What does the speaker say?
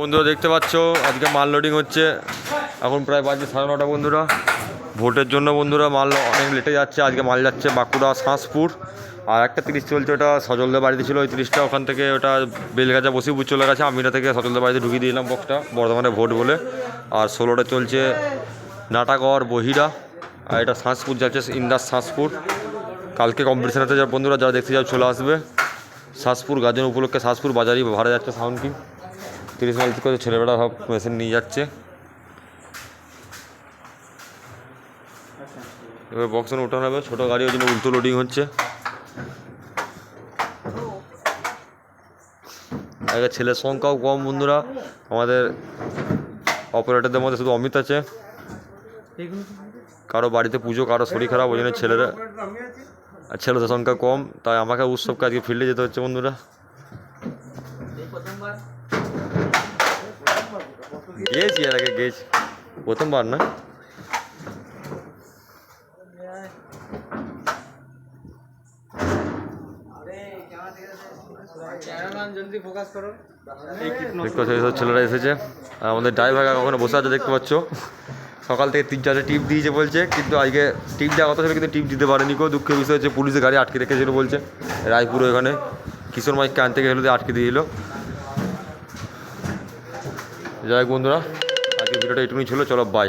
বন্ধুরা দেখতে পাচ্ছ, আজকে মাল লোডিং হচ্ছে। এখন প্রায় বাজে সাড়ে নটা বন্ধুরা। ভোটের জন্য বন্ধুরা মাল অনেক লেটে যাচ্ছে। আজকে মাল যাচ্ছে বাঁকুড়া, শাঁসপুর। আর একটা তিরিশ চলছে, ওটা সজলদের বাড়িতে ছিল ওই তিরিশটা। ওখান থেকে ওটা বেলগাছা বসিপুর চলে গেছে। আমিনা থেকে সজলদের বাড়িতে ঢুকিয়ে দিলাম বক্সটা বর্ধমানে ভোট বলে। আর ষোলোটা চলছে নাটাগড়, বহিরা। আর এটা শাঁসপুর যাচ্ছে, ইন্দাস শাঁসপুর। কালকে কম্পিটিশন আছে যা বন্ধুরা, যারা দেখতে যাও চলে আসবে। শাঁসপুর গাজন উপলক্ষে শাঁসপুর বাজারই ভাড়া যাচ্ছে সাউন্ড কিং। তিরিশ মাইল করে ছেলেবেলা সব মেশিন নিয়ে যাচ্ছে। এবার বক্সনে উঠানো হবে, ছোটো গাড়ি, ওই জন্য উল্টো লোডিং হচ্ছে। আগে ছেলের সংখ্যাও কম, বন্ধুরা। আমাদের অপারেটরদের মধ্যে শুধু অমিত আছে। কারও বাড়িতে পুজো, কারও শরীর খারাপ, ওই জন্য ছেলেরা ছেলেদের সংখ্যা কম, তাই আমাকে উৎসবকে আজকে ফিল্ডে যেতে হচ্ছে, বন্ধুরা। গেছি এর আগে গেছি প্রথমবার না? ছেলেরা এসেছে। আর আমাদের ড্রাইভার ওখানে বসে আছে দেখতে পাচ্ছ। সকাল থেকে তিন চারটে টিপ দিয়েছে বলছে, কিন্তু আজকে টিপ দেওয়ার কথা ছিল কিন্তু টিপ দিতে পারেনি কেউ। দুঃখের বিষয় হচ্ছে পুলিশের গাড়ি আটকে রেখেছিল বলছে। রায়পুর ওখানে কিশোর মাইককে আনতে দিয়ে আটকে দিয়েছিল যাই বন্ধুরা আজকে ভিডিওটা এটুকুই ছিল চলো বাই